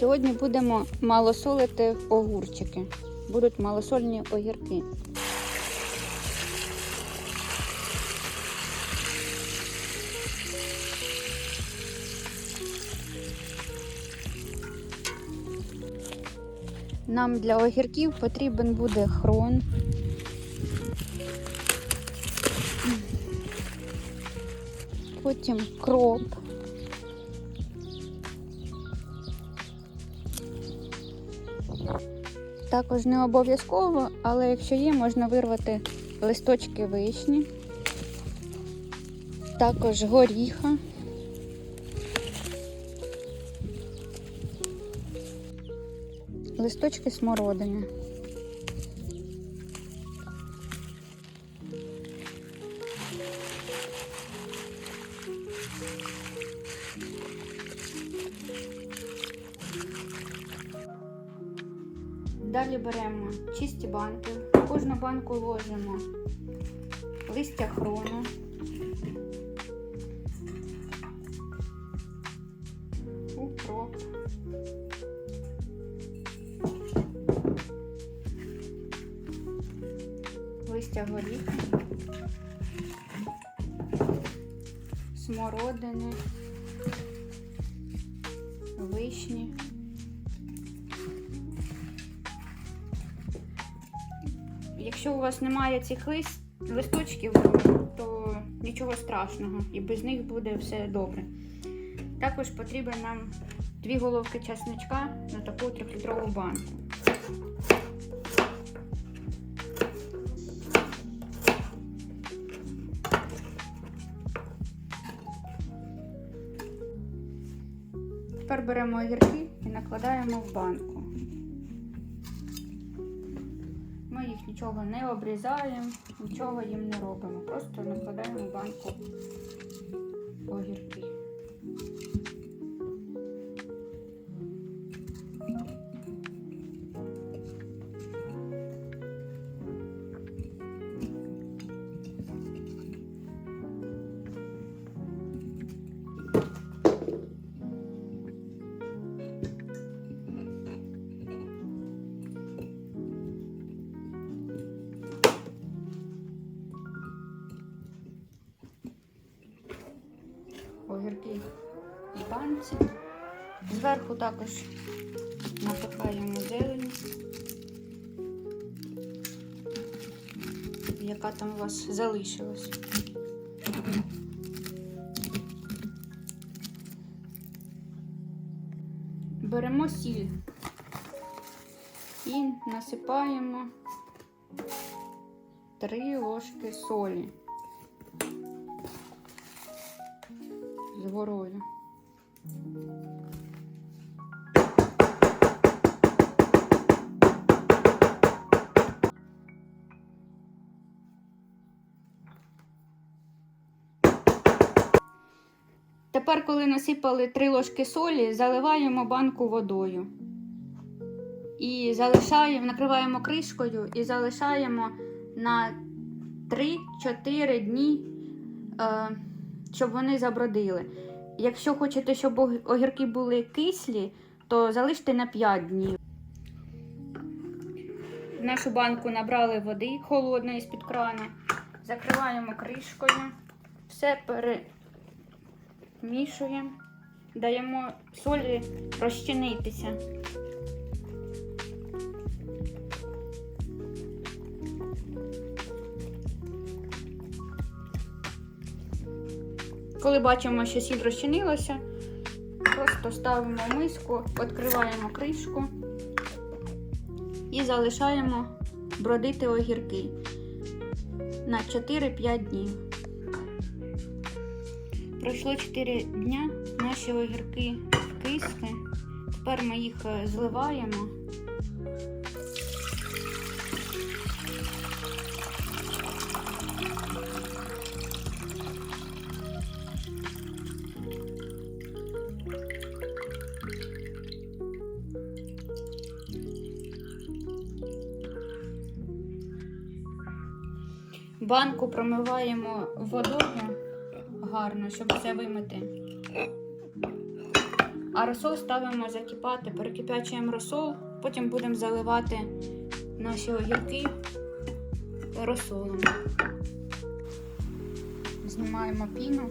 Сьогодні будемо малосолити огурчики. Будуть малосольні огірки. Нам для огірків потрібен буде хрон. Потім кроп. Також не обов'язково, але якщо є, можна вирвати листочки вишні, також горіха. Листочки смородини. Далі беремо чисті банки. В кожну банку ложимо листя хрону. Укроп. Листя горіха. Смородини. Вишні. Якщо у вас немає цих лист, листочків, то нічого страшного, і без них буде все добре. Також потрібен нам дві головки часничка на таку трьохлітрову банку. Тепер беремо огірки і накладаємо в банку. Їх нічого не обрізаємо, нічого їм не робимо. Просто накладаємо банку огірки. Огірки в банці. Зверху також напихаємо зелень, яка там у вас залишилась. Беремо сіль і насипаємо три ложки солі. Горою. Тепер, коли насипали 3 ложки солі, заливаємо банку водою. І залишаємо, накриваємо кришкою і залишаємо на 3-4 дні. Е, щоб вони забродили. Якщо хочете, щоб огірки були кислі, то залиште на 5 днів. В нашу банку набрали води холодної з-під крана, закриваємо кришкою, все перемішуємо, даємо солі розчинитися. Коли бачимо, що сіль розчинилася, просто ставимо миску, відкриваємо кришку і залишаємо бродити огірки на 4-5 днів. Пройшло 4 дня, наші огірки кисли. Тепер ми їх е, зливаємо. Банку промиваємо водою гарно, щоб все вимити. А розсол ставимо закипати, перекипячуємо розсол, потім будемо заливати наші огірки розсолом. Знімаємо піну.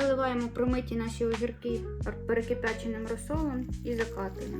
Заливаємо промиті наші огірки перекипяченим розсолом і закатуємо.